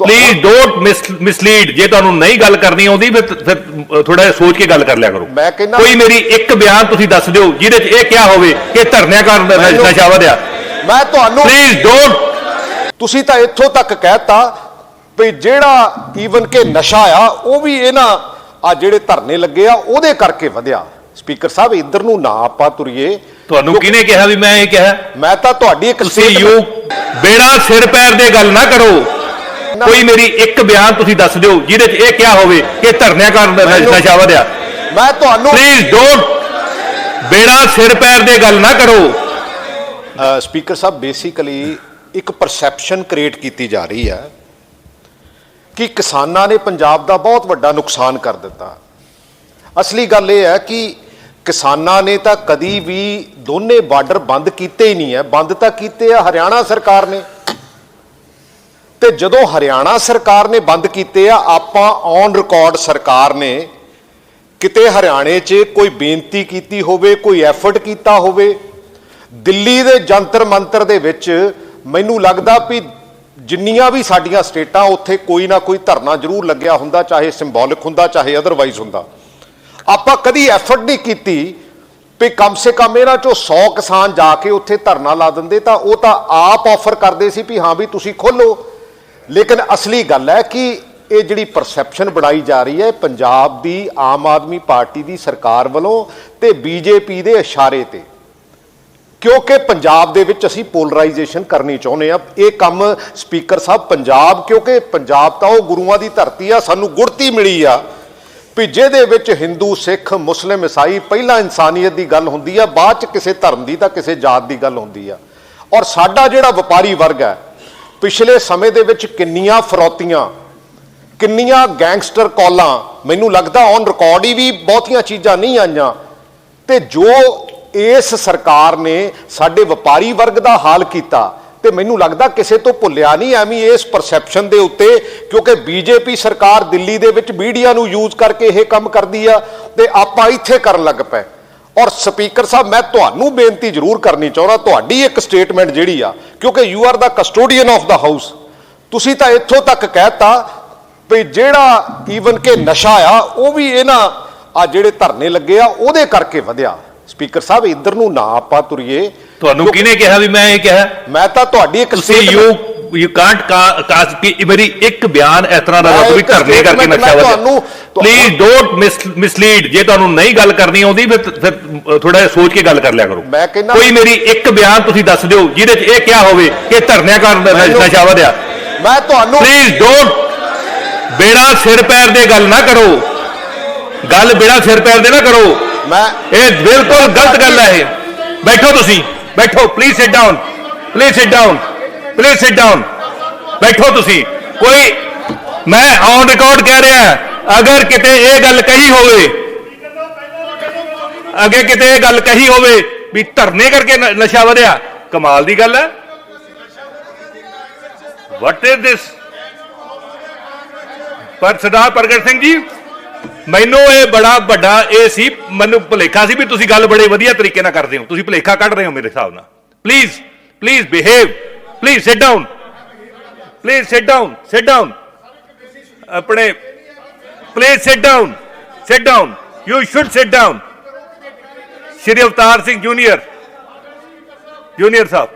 Please don't mislead ਜੇ ਤੁਹਾਨੂੰ ਨਹੀਂ ਗੱਲ ਕਰਨੀ ਆਉਂਦੀ ਫਿਰ ਥੋੜਾ ਜਿਹਾ ਸੋਚ ਕੇ ਗੱਲ ਕਰ ਲਿਆ ਕਰੋ। ਮੈਂ ਕਹਿੰਦਾ- ਕੋਈ ਮੇਰੀ ਇੱਕ ਬਿਆਨ ਤੁਸੀਂ ਦੱਸ ਦਿਓ ਜਿਹਦੇ 'ਚ ਇਹ ਕਿਹਾ ਹੋਵੇ ਕਿ ਧਰਨਿਆਂ ਕਾਰਨ ਮੈਨੂੰ- ਨਸ਼ਾ ਵਧਿਆ। ਮੈਂ ਤੁਹਾਨੂੰ ਪਲੀਜ਼ ਡੋਨਟ ਤੁਸੀਂ ਤਾਂ ਇੱਥੋਂ ਤੱਕ ਕਹਿਤਾ ਵੀ ਜਿਹੜਾ ਈਵਨ ਕਿ ਨਸ਼ਾ ਆ ਉਹ ਵੀ ਇਹਨਾਂ ਆ ਜਿਹੜੇ ਧਰਨੇ ਲੱਗੇ ਆ ਉਹਦੇ ਕਰਕੇ ਵਧਿਆ। ਸਪੀਕਰ ਸਾਹਿਬ ਇੱਧਰ ਨੂੰ ਨਾ ਆਪਾਂ ਤੁਰੀਏ। ਤੁਹਾਨੂੰ ਕਿਹਨੇ ਕਿਹਾ ਵੀ ਮੈਂ ਇਹ ਕਿਹਾ? ਮੈਂ ਤਾਂ ਤੁਹਾਡੀ ਇੱਕ ਤੁਸੀਂ ਯੂ ਬੇੜਾ ਸਿਰ ਪੈਰ ਦੇ ਗੱਲ ਨਾ ਕਰੋ। ਕੋਈ ਮੇਰੀ ਇੱਕ ਬਿਆਨ ਤੁਸੀਂ ਦੱਸ ਦਿਓ ਜਿਹਦੇ 'ਚ ਇਹ ਕਿਹਾ ਹੋਵੇ ਕਿ ਧਰਨਿਆਂ ਕਾਰਨ ਨਸ਼ਾ ਵਧਿਆ ਮੈਂ ਤੁਹਾਨੂੰ ਪਲੀਜ਼ ਡੋਨਟ ਬੇੜਾ ਸਿਰ ਪੈਰ ਦੇ ਗੱਲ ਨਾ ਕਰੋ। ਸਪੀਕਰ ਸਾਹਿਬ ਬੇਸਿਕਲੀ ਇੱਕ ਪਰਸੈਪਸ਼ਨ ਕ੍ਰੀਏਟ ਕੀਤੀ ਜਾ ਰਹੀ ਹੈ ਕਿ ਕਿਸਾਨਾਂ ਨੇ ਪੰਜਾਬ ਦਾ ਬਹੁਤ ਵੱਡਾ ਨੁਕਸਾਨ ਕਰ ਦਿੱਤਾ। ਅਸਲੀ ਗੱਲ ਇਹ ਹੈ ਕਿ ਕਿਸਾਨਾਂ ਨੇ ਤਾਂ ਕਦੀ ਵੀ ਦੋਨੇ ਬਾਰਡਰ ਬੰਦ ਕੀਤੇ ਹੀ ਨਹੀਂ ਹੈ। ਬੰਦ ਤਾਂ ਕੀਤੇ ਆ ਹਰਿਆਣਾ ਸਰਕਾਰ ਨੇ। ਤੇ ਜਦੋਂ ਹਰਿਆਣਾ ਸਰਕਾਰ ਨੇ ਬੰਦ ਕੀਤੇ ਆ, ਆਪਾਂ ਔਨ ਰਿਕਾਰਡ ਸਰਕਾਰ ਨੇ ਕਿਤੇ ਹਰਿਆਣੇ 'ਚ ਕੋਈ ਬੇਨਤੀ ਕੀਤੀ ਹੋਵੇ, ਕੋਈ ਐਫਰਟ ਕੀਤਾ ਹੋਵੇ, ਦਿੱਲੀ ਦੇ ਜੰਤਰ ਮੰਤਰ ਦੇ ਵਿੱਚ ਮੈਨੂੰ ਲੱਗਦਾ ਵੀ ਜਿੰਨੀਆਂ ਵੀ ਸਾਡੀਆਂ ਸਟੇਟਾਂ, ਉੱਥੇ ਕੋਈ ਨਾ ਕੋਈ ਧਰਨਾ ਜ਼ਰੂਰ ਲੱਗਿਆ ਹੁੰਦਾ, ਚਾਹੇ ਸਿੰਬੋਲਿਕ ਹੁੰਦਾ, ਚਾਹੇ ਅਦਰਵਾਈਜ਼ ਹੁੰਦਾ। ਆਪਾਂ ਕਦੀ ਐਫਰਟ ਨਹੀਂ ਕੀਤੀ ਵੀ ਕਮ ਸੇ ਕਮ ਇਹਨਾਂ ਚੋਂ 100 ਕਿਸਾਨ ਜਾ ਕੇ ਉੱਥੇ ਧਰਨਾ ਲਾ ਦਿੰਦੇ ਤਾਂ ਉਹ ਤਾਂ ਆਪ ਆਫਰ ਕਰਦੇ ਸੀ ਵੀ ਹਾਂ ਵੀ ਤੁਸੀਂ ਖੋਲੋ ਲੇਕਿਨ ਅਸਲੀ ਗੱਲ ਹੈ ਕਿ ਇਹ ਜਿਹੜੀ ਪਰਸੈਪਸ਼ਨ ਬਣਾਈ ਜਾ ਰਹੀ ਹੈ ਪੰਜਾਬ ਦੀ, ਆਮ ਆਦਮੀ ਪਾਰਟੀ ਦੀ ਸਰਕਾਰ ਵੱਲੋਂ ਤੇ ਬੀਜੇਪੀ ਦੇ ਇਸ਼ਾਰੇ ਤੇ। ਕਿਉਂਕਿ ਪੰਜਾਬ ਦੇ ਵਿੱਚ ਅਸੀਂ ਪੋਲਰਾਈਜੇਸ਼ਨ ਕਰਨੀ ਚਾਹੁੰਦੇ ਆ ਇਹ ਕੰਮ ਸਪੀਕਰ ਸਾਹਿਬ ਪੰਜਾਬ, ਕਿਉਂਕਿ ਪੰਜਾਬ ਤਾਂ ਉਹ ਗੁਰੂਆਂ ਦੀ ਧਰਤੀ ਆ, ਸਾਨੂੰ ਗੁੜਤੀ ਮਿਲੀ ਆ ਵੀ ਜਿਹਦੇ ਵਿੱਚ ਹਿੰਦੂ ਸਿੱਖ ਮੁਸਲਿਮ ਈਸਾਈ ਪਹਿਲਾਂ ਇਨਸਾਨੀਅਤ ਦੀ ਗੱਲ ਹੁੰਦੀ ਆ, ਬਾਅਦ ਚ ਕਿਸੇ ਧਰਮ ਦੀ ਤਾਂ ਕਿਸੇ ਜਾਤ ਦੀ ਗੱਲ ਹੁੰਦੀ ਆ। ਔਰ ਸਾਡਾ ਜਿਹੜਾ ਵਪਾਰੀ ਵਰਗ ਹੈ ਪਿਛਲੇ ਸਮੇਂ ਦੇ ਵਿੱਚ ਕਿੰਨੀਆਂ ਫਰੌਤੀਆਂ, ਕਿੰਨੀਆਂ ਗੈਂਗਸਟਰ ਕਾਲਾਂ, ਮੈਨੂੰ ਲੱਗਦਾ ਔਨ ਰਿਕਾਰਡ ਹੀ ਵੀ ਬਹੁਤੀਆਂ ਚੀਜ਼ਾਂ ਨਹੀਂ ਆਈਆਂ। ਤੇ ਜੋ ਇਸ ਸਰਕਾਰ ਨੇ ਸਾਡੇ ਵਪਾਰੀ ਵਰਗ ਦਾ ਹਾਲ ਕੀਤਾ, ਤੇ ਮੈਨੂੰ ਲੱਗਦਾ ਕਿਸੇ ਤੋਂ ਭੁੱਲਿਆ ਨਹੀਂ ਐਵੇਂ ਇਸ ਪਰਸੈਪਸ਼ਨ ਦੇ ਉੱਤੇ, ਕਿਉਂਕਿ ਬੀਜੇਪੀ ਸਰਕਾਰ ਦਿੱਲੀ ਦੇ ਵਿੱਚ ਮੀਡੀਆ ਨੂੰ ਯੂਜ਼ ਕਰਕੇ ਇਹ ਕੰਮ ਕਰਦੀ ਆ, ਤੇ ਆਪਾਂ ਇੱਥੇ ਕਰਨ ਲੱਗ ਪਏ। ਔਰ ਸਪੀਕਰ ਸਾਹਿਬ, ਮੈਂ ਤੁਹਾਨੂੰ ਬੇਨਤੀ ਜ਼ਰੂਰ ਕਰਨੀ ਚਾਹੁੰਦਾ, ਤੁਹਾਡੀ ਇੱਕ ਸਟੇਟਮੈਂਟ ਜਿਹੜੀ ਆ ਕਿਉਂਕਿ you are the custodian of the house ਤੁਸੀਂ ਤਾਂ ਇੱਥੋਂ ਤੱਕ ਕਹਿਤਾ ਵੀ ਜਿਹੜਾ ਈਵਨ ਕਿ ਨਸ਼ਾ ਆ ਉਹ ਵੀ ਇਹਨਾਂ ਆ ਜਿਹੜੇ ਧਰਨੇ ਲੱਗੇ ਆ ਉਹਦੇ ਕਰਕੇ ਵਧਿਆ। ਸਪੀਕਰ ਸਾਹਿਬ ਇੱਧਰ ਨੂੰ ਨਾ ਆਪਾਂ ਤੁਰੀਏ। ਤੁਹਾਨੂੰ ਕਿਹਨੇ ਕਿਹਾ ਵੀ ਮੈਂ ਇਹ ਕਿਹਾ? ਮੈਂ ਤਾਂ ਤੁਹਾਡੀ ਇੱਕ ਤੁਸੀਂ ਯੂ ਯੂ ਕਾਂਟ ਕਾਸ ਕਿ ਮੇਰੀ ਇੱਕ ਬਿਆਨ ਇਸ ਤਰ੍ਹਾਂ ਦਾ ਦੱਸੋ ਵੀ ਇੱਕ ਧਰਨੇ ਕਰਕੇ ਵਧਿਆ ਤੁਹਾਨੂੰ- ਪਲੀਜ਼ ਡੋਨਟ ਮਿਸਲੀਡ ਜੇ ਤੁਹਾਨੂੰ ਨਹੀਂ ਗੱਲ ਕਰਨੀ ਆਉਂਦੀ ਫਿਰ ਥੋੜਾ ਜਿਹਾ ਸੋਚ ਕੇ ਗੱਲ ਕਰ ਲਿਆ ਕਰੋ। ਕੋਈ ਮੇਰੀ ਇੱਕ ਬਿਆਨ ਤੁਸੀਂ ਦੱਸ ਦਿਓ ਜਿਹਦੇ 'ਚ ਇਹ ਕਿਹਾ ਹੋਵੇ ਕਿ ਧਰਨਿਆਂ ਕਾਰਨ ਨਸ਼ਾ ਵਧਿਆ। ਮੈਂ ਤੁਹਾਨੂੰ ਪਲੀਜ਼ ਡੋਨਟ ਬੇੜਾ ਸਿਰ ਪੈਰ ਦੇ ਗੱਲ ਨਾ ਕਰੋ। ਗੱਲ ਬੇੜਾ ਸਿਰ ਪੈਰ ਦੇ ਨਾ ਕਰੋ। ਮੈਂ ਇਹ ਬਿਲਕੁਲ ਗਲਤ ਗੱਲ ਹੈ ਇਹ। ਬੈਠੋ ਤੁਸੀਂ। ਬੈਠੋ please sit down please sit down please sit down ਬੈਠੋ ਤੁਸੀਂ। ਕੋਈ ਮੈਂ ਔਨ ਰਿਕਾਰਡ ਕਹਿ ਰਿਹਾ ਅਗਰ ਕਿਤੇ ਇਹ ਗੱਲ ਕਹੀ ਹੋਵੇ ਅੱਗੇ ਕਿਤੇ ਇਹ ਗੱਲ ਕਹੀ ਹੋਵੇ ਵੀ ਧਰਨੇ ਕਰਕੇ ਨਸ਼ਾ ਵਧਿਆ, ਕਮਾਲ ਦੀ ਗੱਲ ਹੈ। ਵਾਟ ਇਜ਼ ਦਿਸ ਪਰ ਸਰਦਾਰ ਪ੍ਰਗਟ ਸਿੰਘ ਜੀ, ਮੈਨੂੰ ਇਹ ਬੜਾ ਵੱਡਾ ਇਹ ਸੀ, ਮੈਨੂੰ ਭੁਲੇਖਾ ਸੀ ਵੀ ਤੁਸੀਂ ਗੱਲ ਬੜੇ ਵਧੀਆ ਤਰੀਕੇ ਨਾਲ ਕਰਦੇ ਹੋ। ਤੁਸੀਂ ਭੁਲੇਖਾ ਕੱਢ ਰਹੇ ਹੋ ਮੇਰੇ ਹਿਸਾਬ ਨਾਲ। Please please behave please sit down please sit down sit down ਆਪਣੇ please sit down sit down you should sit down Shri Avtar Singh junior junior Sahib